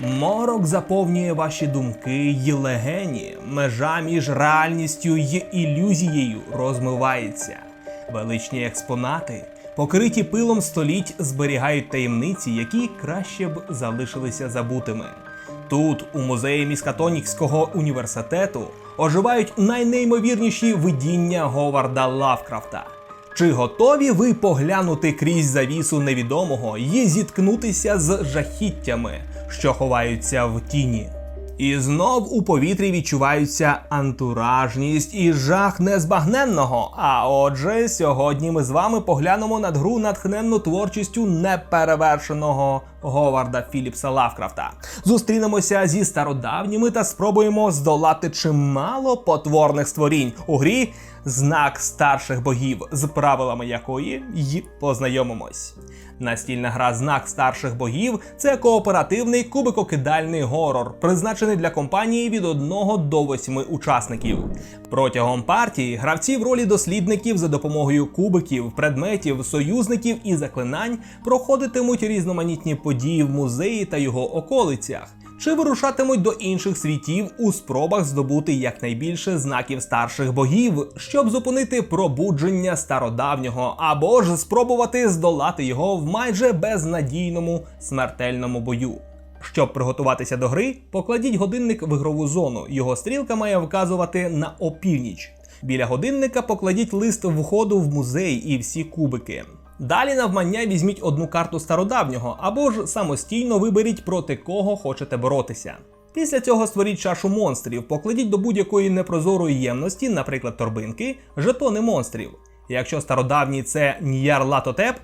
Морок заповнює ваші думки й легені. Межа між реальністю й ілюзією розмивається. Величні експонати, покриті пилом століть, зберігають таємниці, які краще б залишилися забутими. Тут, у музеї Міскатонікського університету, оживають найнеймовірніші видіння Говарда Лавкрафта. Чи готові ви поглянути крізь завісу невідомого і зіткнутися з жахіттями, що ховаються в тіні? І знов у повітрі відчуваються антуражність і жах незбагненного. А отже, сьогодні ми з вами поглянемо на гру натхненну творчістю неперевершеного Говарда Філіпса Лавкрафта. Зустрінемося зі стародавніми та спробуємо здолати чимало потворних створінь у грі знак старших богів, з правилами якої й познайомимось. Настільна гра знак старших богів це кооперативний кубикокидальний горор, призначений для компанії від 1 до 8 учасників. Протягом партії гравці в ролі дослідників за допомогою кубиків, предметів, союзників і заклинань проходитимуть різноманітні події в музеї та його околицях чи вирушатимуть до інших світів у спробах здобути якнайбільше знаків старших богів, щоб зупинити пробудження стародавнього, або ж спробувати здолати його в майже безнадійному смертельному бою. Щоб приготуватися до гри, покладіть годинник в ігрову зону. Його стрілка має вказувати на опівніч. Біля годинника покладіть лист входу в музей і всі кубики. Далі навмання візьміть одну карту стародавнього або ж самостійно виберіть проти кого хочете боротися. Після цього створіть чашу монстрів, покладіть до будь-якої непрозорої ємності, наприклад, торбинки, жетони монстрів. Якщо стародавній це Ньярлатотеп,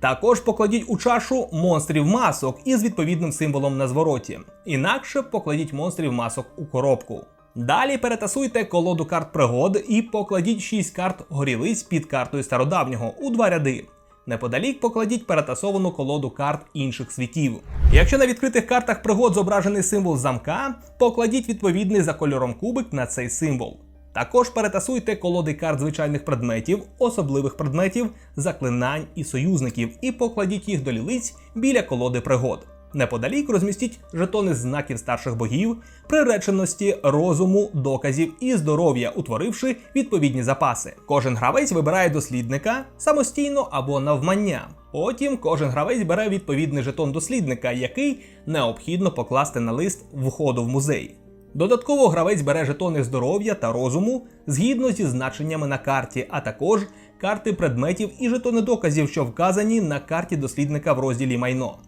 також покладіть у чашу монстрів масок із відповідним символом на звороті. Інакше покладіть монстрів масок у коробку. Далі перетасуйте колоду карт пригод і покладіть 6 карт горілиць під картою стародавнього у два ряди. Неподалік покладіть перетасовану колоду карт інших світів. Якщо на відкритих картах пригод зображений символ замка, покладіть відповідний за кольором кубик на цей символ. Також перетасуйте колоди карт звичайних предметів, особливих предметів, заклинань і союзників і покладіть їх до лілиць біля колоди пригод. Неподалік розмістіть жетони знаків старших богів, приреченості, розуму, доказів і здоров'я, утворивши відповідні запаси. Кожен гравець вибирає дослідника самостійно або навмання. Потім кожен гравець бере відповідний жетон дослідника, який необхідно покласти на лист входу в музей. Додатково гравець бере жетони здоров'я та розуму згідно зі значеннями на карті, а також карти предметів і жетони доказів, що вказані на карті дослідника в розділі майно.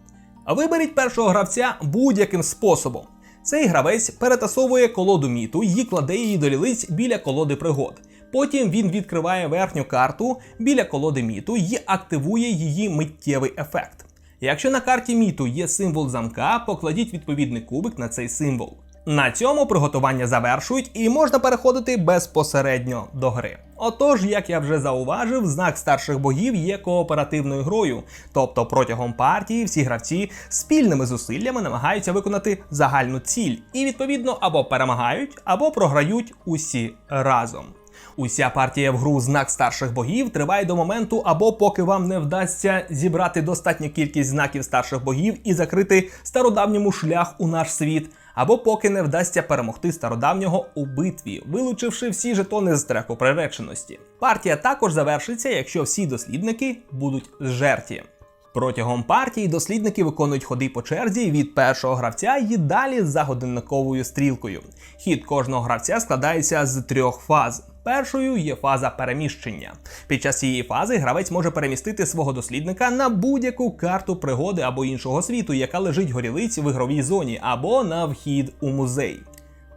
Виберіть першого гравця будь-яким способом. Цей гравець перетасовує колоду міту і кладе її до лілиць біля колоди пригод. Потім він відкриває верхню карту біля колоди міту і активує її миттєвий ефект. Якщо на карті міту є символ замка, покладіть відповідний кубик на цей символ. На цьому приготування завершують і можна переходити безпосередньо до гри. Отож, як я вже зауважив, знак старших богів є кооперативною грою, тобто протягом партії всі гравці спільними зусиллями намагаються виконати загальну ціль і відповідно або перемагають, або програють усі разом. Уся партія в гру знак старших богів триває до моменту, або поки вам не вдасться зібрати достатню кількість знаків старших богів і закрити стародавньому шлях у наш світ, або поки не вдасться перемогти стародавнього у битві, вилучивши всі жетони з треку приреченості. Партія також завершиться, якщо всі дослідники будуть зжерті. Протягом партії дослідники виконують ходи по черзі від першого гравця і далі за годинниковою стрілкою. Хід кожного гравця складається з трьох фаз. Першою є фаза переміщення. Під час цієї фази гравець може перемістити свого дослідника на будь-яку карту пригоди або іншого світу, яка лежить горілиць в ігровій зоні, або на вхід у музей.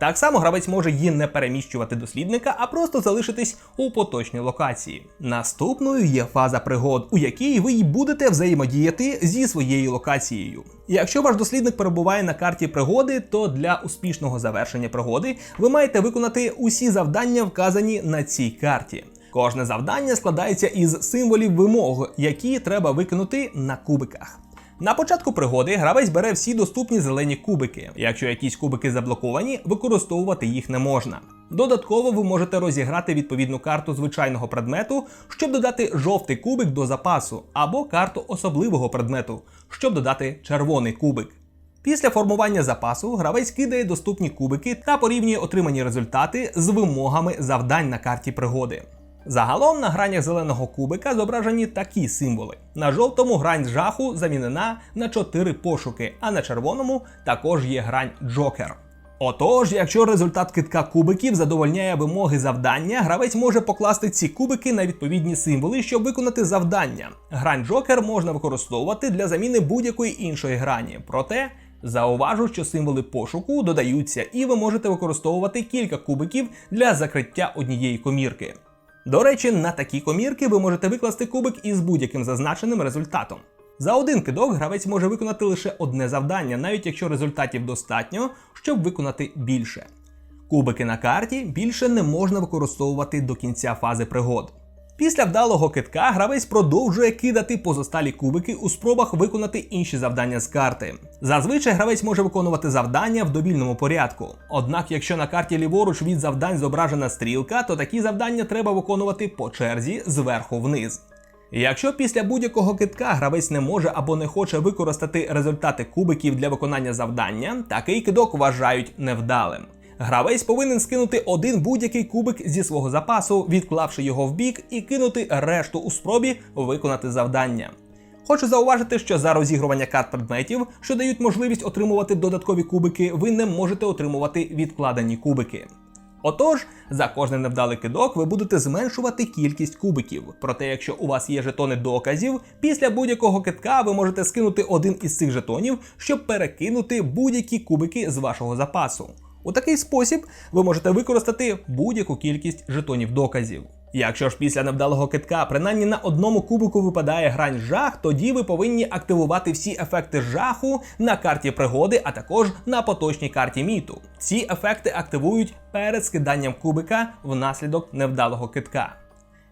Так само гравець може її не переміщувати дослідника, а просто залишитись у поточній локації. Наступною є фаза пригод, у якій ви й будете взаємодіяти зі своєю локацією. Якщо ваш дослідник перебуває на карті пригоди, то для успішного завершення пригоди ви маєте виконати усі завдання, вказані на цій карті. Кожне завдання складається із символів вимог, які треба виконати на кубиках. На початку пригоди гравець бере всі доступні зелені кубики. Якщо якісь кубики заблоковані, використовувати їх не можна. Додатково ви можете розіграти відповідну карту звичайного предмету, щоб додати жовтий кубик до запасу, або карту особливого предмету, щоб додати червоний кубик. Після формування запасу гравець кидає доступні кубики та порівнює отримані результати з вимогами завдань на карті пригоди. Загалом на гранях зеленого кубика зображені такі символи. На жовтому грань жаху замінена на 4 пошуки, а на червоному також є грань Джокер. Отож, якщо результат китка кубиків задовольняє вимоги завдання, гравець може покласти ці кубики на відповідні символи, щоб виконати завдання. Грань Джокер можна використовувати для заміни будь-якої іншої грані. Проте зауважу, що символи пошуку додаються, і ви можете використовувати кілька кубиків для закриття однієї комірки. До речі, на такі комірки ви можете викласти кубик із будь-яким зазначеним результатом. За один кидок гравець може виконати лише одне завдання, навіть якщо результатів достатньо, щоб виконати більше. Кубики на карті більше не можна використовувати до кінця фази пригод. Після вдалого китка гравець продовжує кидати позосталі кубики у спробах виконати інші завдання з карти. Зазвичай гравець може виконувати завдання в довільному порядку. Однак, якщо на карті ліворуч від завдань зображена стрілка, то такі завдання треба виконувати по черзі зверху вниз. Якщо після будь-якого китка гравець не може або не хоче використати результати кубиків для виконання завдання, такий кидок вважають невдалим. Гравець повинен скинути один будь-який кубик зі свого запасу, відклавши його в бік, і кинути решту у спробі виконати завдання. Хочу зауважити, що за розігрування карт предметів, що дають можливість отримувати додаткові кубики, ви не можете отримувати відкладені кубики. Отож, за кожний невдалий кидок ви будете зменшувати кількість кубиків. Проте, якщо у вас є жетони доказів, після будь-якого китка ви можете скинути один із цих жетонів, щоб перекинути будь-які кубики з вашого запасу. У такий спосіб ви можете використати будь-яку кількість жетонів доказів. Якщо ж після невдалого китка принаймні на одному кубику випадає грань жах, тоді ви повинні активувати всі ефекти жаху на карті пригоди, а також на поточній карті міту. Ці ефекти активують перед скиданням кубика внаслідок невдалого китка.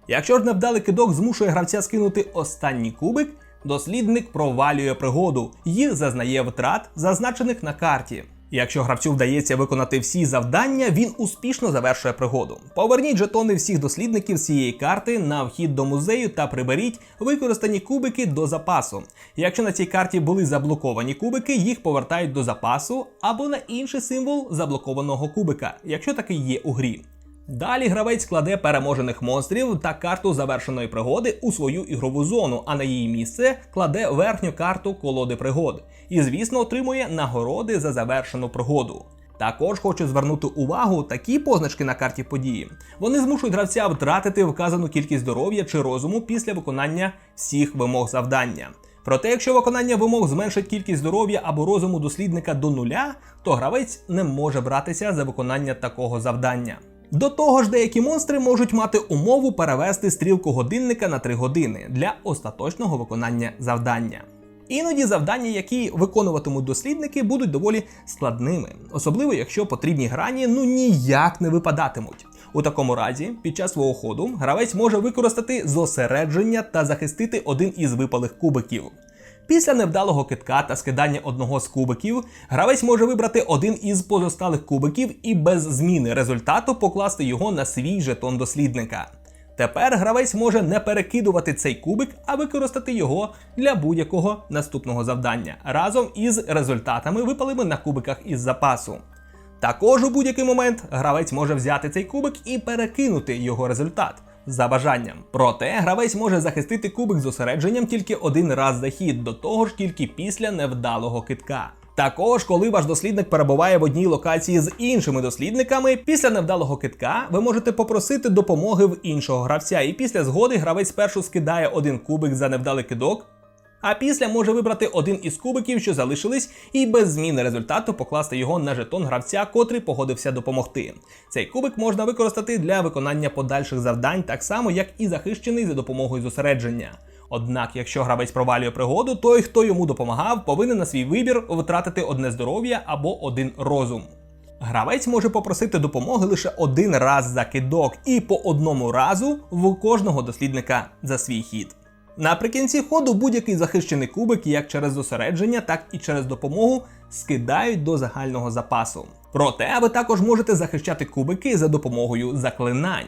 Якщо ж невдалий кидок змушує гравця скинути останній кубик, дослідник провалює пригоду і зазнає втрат, зазначених на карті. Якщо гравцю вдається виконати всі завдання, він успішно завершує пригоду. Поверніть жетони всіх дослідників цієї карти на вхід до музею та приберіть використані кубики до запасу. Якщо на цій карті були заблоковані кубики, їх повертають до запасу або на інший символ заблокованого кубика, якщо такий є у грі. Далі гравець кладе переможених монстрів та карту завершеної пригоди у свою ігрову зону, а на її місце кладе верхню карту колоди пригод. І, звісно, отримує нагороди за завершену пригоду. Також хочу звернути увагу такі позначки на карті події. Вони змушують гравця втратити вказану кількість здоров'я чи розуму після виконання всіх вимог завдання. Проте, якщо виконання вимог зменшить кількість здоров'я або розуму дослідника до нуля, то гравець не може братися за виконання такого завдання. До того ж, деякі монстри можуть мати умову перевести стрілку годинника на 3 години для остаточного виконання завдання. Іноді завдання, які виконуватимуть дослідники, будуть доволі складними, особливо якщо потрібні грані ну ніяк не випадатимуть. У такому разі, під час свого ходу, гравець може використати зосередження та захистити один із випалих кубиків. Після невдалого китка та скидання одного з кубиків, гравець може вибрати один із позосталих кубиків і без зміни результату покласти його на свій жетон дослідника. Тепер гравець може не перекидувати цей кубик, а використати його для будь-якого наступного завдання разом із результатами, випалими на кубиках із запасу. Також у будь-який момент гравець може взяти цей кубик і перекинути його результат за бажанням. Проте гравець може захистити кубик зосередженням тільки один раз за хід, до того ж тільки після невдалого китка. Також, коли ваш дослідник перебуває в одній локації з іншими дослідниками, після невдалого китка ви можете попросити допомоги в іншого гравця, і після згоди гравець спершу скидає один кубик за невдалий кидок, а після може вибрати один із кубиків, що залишились, і без зміни результату покласти його на жетон гравця, котрий погодився допомогти. Цей кубик можна використати для виконання подальших завдань, так само як і захищений за допомогою зосередження. Однак, якщо гравець провалює пригоду, той, хто йому допомагав, повинен на свій вибір втратити одне здоров'я або один розум. Гравець може попросити допомоги лише один раз за кидок і по одному разу в кожного дослідника за свій хід. Наприкінці ходу будь-який захищений кубик як через зосередження, так і через допомогу скидають до загального запасу. Проте ви також можете захищати кубики за допомогою заклинань.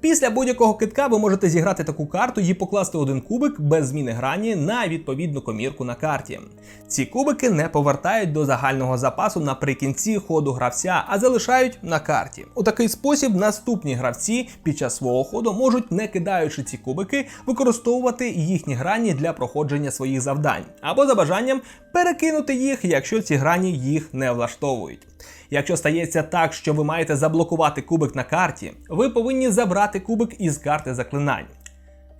Після будь-якого китка ви можете зіграти таку карту і покласти один кубик без зміни грані на відповідну комірку на карті. Ці кубики не повертають до загального запасу наприкінці ходу гравця, а залишають на карті. У такий спосіб наступні гравці під час свого ходу можуть, не кидаючи ці кубики, використовувати їхні грані для проходження своїх завдань, або за бажанням перекинути їх, якщо ці грані їх не влаштовують. Якщо стається так, що ви маєте заблокувати кубик на карті, ви повинні забрати кубик із карти заклинань.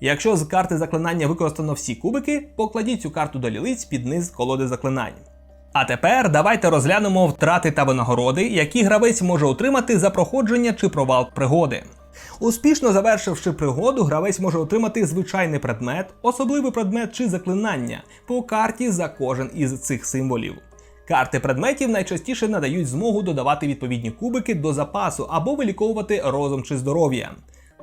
Якщо з карти заклинання використано всі кубики, покладіть цю карту до лілиць під низ колоди заклинань. А тепер давайте розглянемо втрати та винагороди, які гравець може отримати за проходження чи провал пригоди. Успішно завершивши пригоду, гравець може отримати звичайний предмет, особливий предмет чи заклинання по карті за кожен із цих символів. Карти предметів найчастіше надають змогу додавати відповідні кубики до запасу або виліковувати розум чи здоров'я.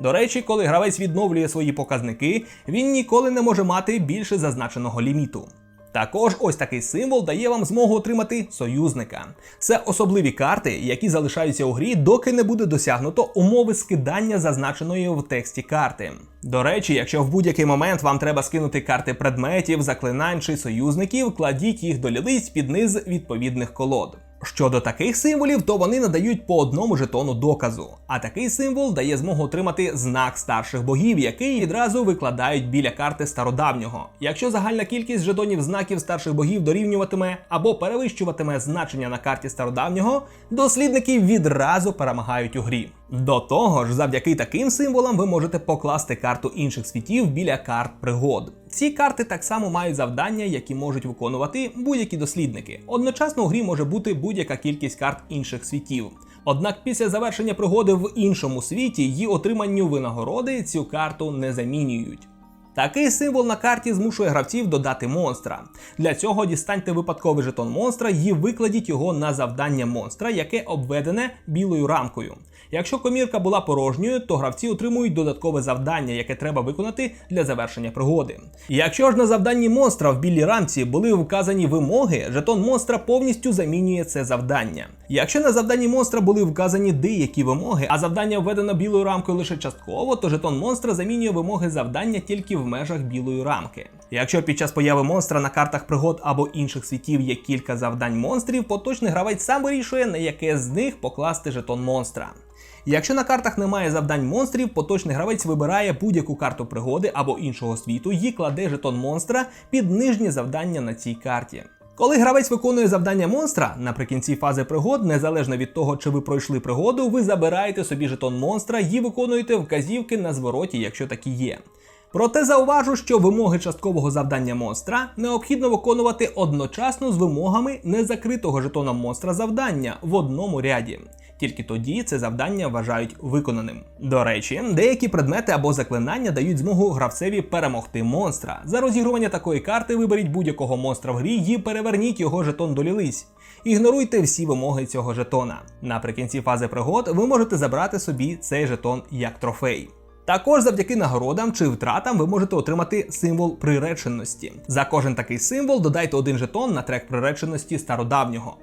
До речі, коли гравець відновлює свої показники, він ніколи не може мати більше зазначеного ліміту. Також ось такий символ дає вам змогу отримати союзника. Це особливі карти, які залишаються у грі, доки не буде досягнуто умови скидання зазначеної в тексті карти. До речі, якщо в будь-який момент вам треба скинути карти предметів, заклинань чи союзників, кладіть їх до лілиць під низ відповідних колод. Щодо таких символів, то вони надають по одному жетону доказу. А такий символ дає змогу отримати знак старших богів, який відразу викладають біля карти стародавнього. Якщо загальна кількість жетонів знаків старших богів дорівнюватиме або перевищуватиме значення на карті стародавнього, дослідники відразу перемагають у грі. До того ж, завдяки таким символам ви можете покласти карту інших світів біля карт пригод. Ці карти так само мають завдання, які можуть виконувати будь-які дослідники. Одночасно у грі може бути будь-яка кількість карт інших світів. Однак після завершення пригоди в іншому світі її отриманню винагороди цю карту не замінюють. Такий символ на карті змушує гравців додати монстра. Для цього дістаньте випадковий жетон монстра і викладіть його на завдання монстра, яке обведене білою рамкою. Якщо комірка була порожньою, то гравці отримують додаткове завдання, яке треба виконати для завершення пригоди. Якщо ж на завданні монстра в білій рамці були вказані вимоги, жетон монстра повністю замінює це завдання. Якщо на завданні монстра були вказані деякі вимоги, а завдання введено білою рамкою лише частково, то жетон монстра замінює вимоги завдання тільки в межах білої рамки. Якщо під час появи монстра на картах пригод або інших світів є кілька завдань монстрів, поточний гравець сам вирішує, на яке з них покласти жетон монстра. Якщо на картах немає завдань монстрів, поточний гравець вибирає будь-яку карту пригоди або іншого світу і кладе жетон монстра під нижнє завдання на цій карті. Коли гравець виконує завдання монстра наприкінці фази пригод, незалежно від того, чи ви пройшли пригоду, ви забираєте собі жетон монстра і виконуєте вказівки на звороті, якщо такі є. Проте зауважу, що вимоги часткового завдання монстра необхідно виконувати одночасно з вимогами незакритого жетоном монстра завдання в одному ряді. Тільки тоді це завдання вважають виконаним. До речі, деякі предмети або заклинання дають змогу гравцеві перемогти монстра. За розігрування такої карти виберіть будь-якого монстра в грі і переверніть його жетон до лілиць. Ігноруйте всі вимоги цього жетона. Наприкінці фази пригод ви можете забрати собі цей жетон як трофей. Також завдяки нагородам чи втратам ви можете отримати символ приреченості. За кожен такий символ додайте один жетон на трек приреченості стародавнього.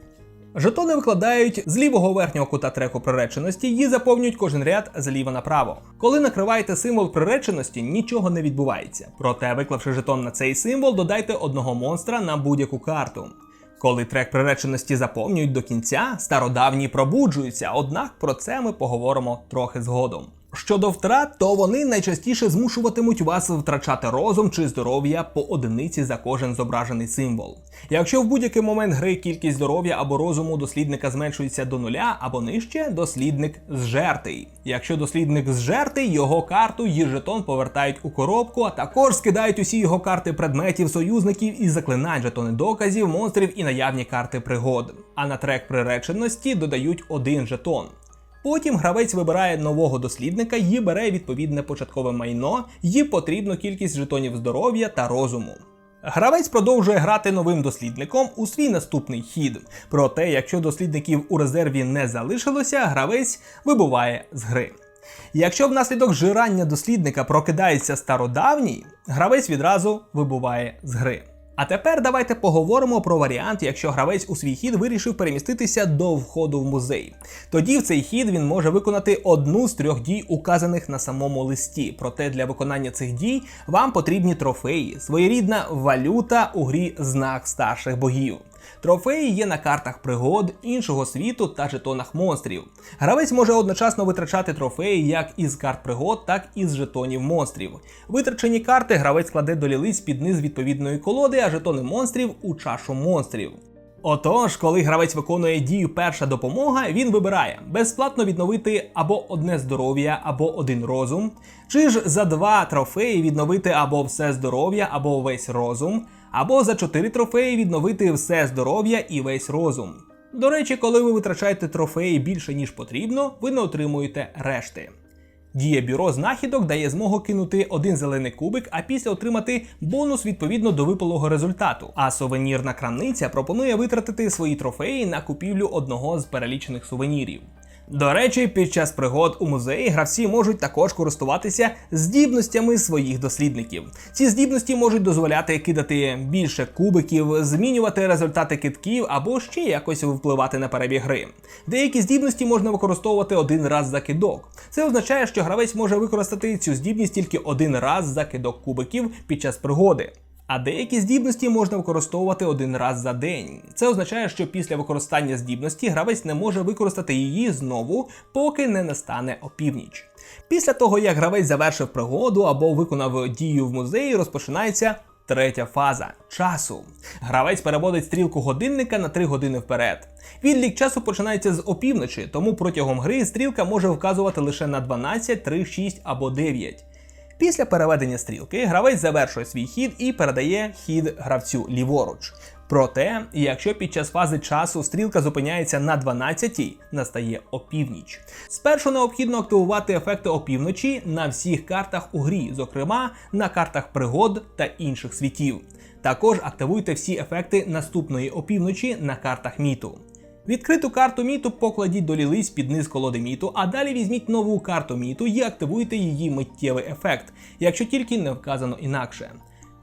Жетони викладають з лівого верхнього кута треку приреченості і заповнюють кожен ряд зліва направо. Коли накриваєте символ приреченості, нічого не відбувається. Проте, виклавши жетон на цей символ, додайте одного монстра на будь-яку карту. Коли трек приреченості заповнюють до кінця, стародавні пробуджуються, однак про це ми поговоримо трохи згодом. Щодо втрат, то вони найчастіше змушуватимуть вас втрачати розум чи здоров'я по одиниці за кожен зображений символ. Якщо в будь-який момент гри кількість здоров'я або розуму дослідника зменшується до нуля або нижче, дослідник зжертий. Якщо дослідник зжертий, його карту і жетон повертають у коробку, а також скидають усі його карти предметів, союзників і заклинань, жетони доказів, монстрів і наявні карти пригод. А на трек приреченості додають один жетон. Потім гравець вибирає нового дослідника і бере відповідне початкове майно і потрібну кількість жетонів здоров'я та розуму. Гравець продовжує грати новим дослідником у свій наступний хід. Проте, якщо дослідників у резерві не залишилося, гравець вибуває з гри. Якщо внаслідок жирання дослідника прокидається стародавній, гравець відразу вибуває з гри. А тепер давайте поговоримо про варіант, якщо гравець у свій хід вирішив переміститися до входу в музей. Тоді в цей хід він може виконати одну з трьох дій, указаних на самому листі. Проте для виконання цих дій вам потрібні трофеї, своєрідна валюта у грі знак старших богів. Трофеї є на картах пригод, іншого світу та жетонах монстрів. Гравець може одночасно витрачати трофеї як із карт пригод, так і з жетонів монстрів. Витрачені карти гравець кладе до лілиць під низ відповідної колоди, а жетони монстрів у чашу монстрів. Отож, коли гравець виконує дію перша допомога, він вибирає безплатно відновити або одне здоров'я, або один розум, чи ж за два трофеї відновити або все здоров'я, або весь розум, або за чотири трофеї відновити все здоров'я і весь розум. До речі, коли ви витрачаєте трофеї більше ніж потрібно, ви не отримуєте решти. Дія бюро знахідок дає змогу кинути один зелений кубик, а після отримати бонус відповідно до випалого результату. А сувенірна крамниця пропонує витратити свої трофеї на купівлю одного з перелічених сувенірів. До речі, під час пригод у музеї гравці можуть також користуватися здібностями своїх дослідників. Ці здібності можуть дозволяти кидати більше кубиків, змінювати результати китків або ще якось впливати на перебіг гри. Деякі здібності можна використовувати один раз за кидок. Це означає, що гравець може використати цю здібність тільки один раз за кидок кубиків під час пригоди. А деякі здібності можна використовувати один раз за день. Це означає, що після використання здібності гравець не може використати її знову, поки не настане опівніч. Після того, як гравець завершив пригоду або виконав дію в музеї, розпочинається третя фаза часу. Гравець переводить стрілку годинника на 3 години вперед. Відлік часу починається з опівночі, тому протягом гри стрілка може вказувати лише на 12, 3, 6 або 9. Після переведення стрілки гравець завершує свій хід і передає хід гравцю ліворуч. Проте, якщо під час фази часу стрілка зупиняється на 12-й, настає опівніч. Спершу необхідно активувати ефекти опівночі на всіх картах у грі, зокрема на картах пригод та інших світів. Також активуйте всі ефекти наступної опівночі на картах міту. Відкриту карту міту покладіть до лілиць під низ колоди міту, а далі візьміть нову карту міту і активуйте її миттєвий ефект, якщо тільки не вказано інакше.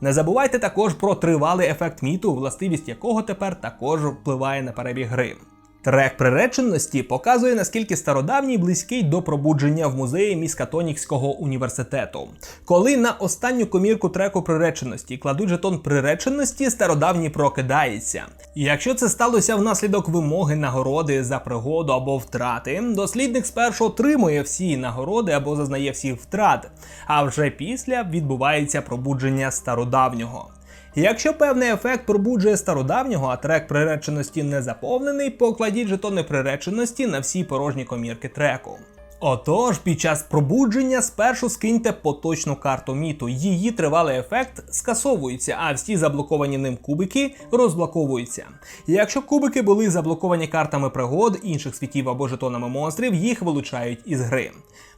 Не забувайте також про тривалий ефект міту, властивість якого тепер також впливає на перебіг гри. Трек приреченості показує, наскільки стародавній близький до пробудження в музеї Міскатонікського університету. Коли на останню комірку треку приреченості кладуть жетон приреченості, стародавній прокидається. Якщо це сталося внаслідок вимоги нагороди за пригоду або втрати, дослідник спершу отримує всі нагороди або зазнає всіх втрат, а вже після відбувається пробудження стародавнього. Якщо певний ефект пробуджує стародавнього, а трек приреченості не заповнений, покладіть жетони приреченості на всі порожні комірки треку. Отож, під час пробудження спершу скиньте поточну карту міту. Її тривалий ефект скасовується, а всі заблоковані ним кубики розблоковуються. Якщо кубики були заблоковані картами пригод, інших світів або жетонами монстрів, їх вилучають із гри.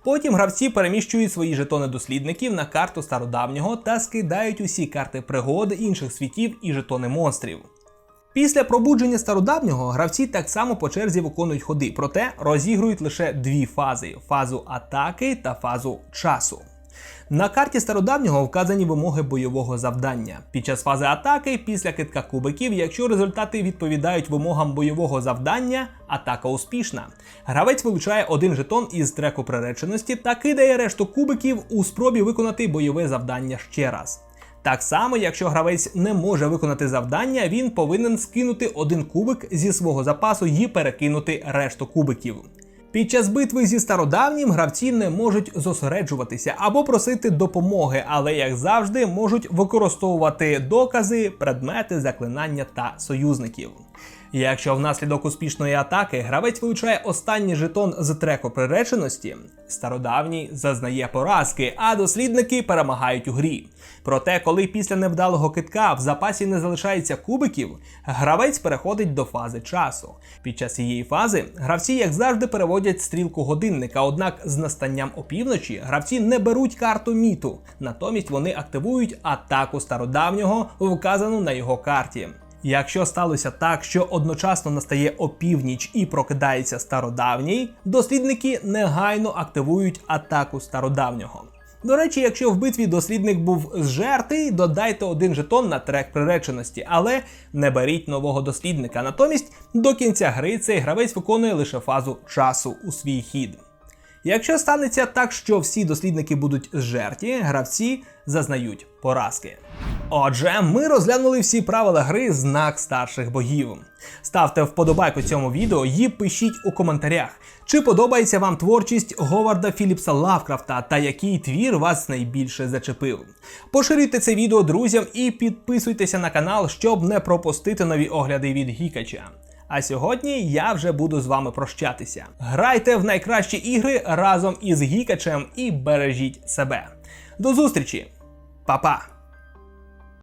Потім гравці переміщують свої жетони дослідників на карту стародавнього та скидають усі карти пригод інших світів і жетони монстрів. Після пробудження стародавнього гравці так само по черзі виконують ходи, проте розігрують лише дві фази: фазу атаки та фазу часу. На карті стародавнього вказані вимоги бойового завдання. Під час фази атаки, після китка кубиків, якщо результати відповідають вимогам бойового завдання, атака успішна. Гравець вилучає один жетон із треку приреченості та кидає решту кубиків у спробі виконати бойове завдання ще раз. Так само, якщо гравець не може виконати завдання, він повинен скинути один кубик зі свого запасу і перекинути решту кубиків. Під час битви зі стародавнім гравці не можуть зосереджуватися або просити допомоги, але як завжди можуть використовувати докази, предмети, заклинання та союзників. Якщо внаслідок успішної атаки гравець вилучає останній жетон з треку приреченості, стародавній зазнає поразки, а дослідники перемагають у грі. Проте, коли після невдалого китка в запасі не залишається кубиків, гравець переходить до фази часу. Під час цієї фази гравці, як завжди, переводять стрілку годинника, однак з настанням опівночі гравці не беруть карту міту, натомість вони активують атаку стародавнього, вказану на його карті. Якщо сталося так, що одночасно настає опівніч і прокидається стародавній, дослідники негайно активують атаку стародавнього. До речі, якщо в битві дослідник був зжертий, додайте один жетон на трек приреченості, але не беріть нового дослідника. Натомість до кінця гри цей гравець виконує лише фазу часу у свій хід. Якщо станеться так, що всі дослідники будуть зжерті, гравці зазнають поразки. Отже, ми розглянули всі правила гри знак старших богів. Ставте вподобайку цьому відео і пишіть у коментарях, чи подобається вам творчість Говарда Філіпса Лавкрафта та який твір вас найбільше зачепив. Поширюйте це відео друзям і підписуйтеся на канал, щоб не пропустити нові огляди від Гікача. А сьогодні я вже буду з вами прощатися. Грайте в найкращі ігри разом із Гікачем і бережіть себе. До зустрічі, Па-па!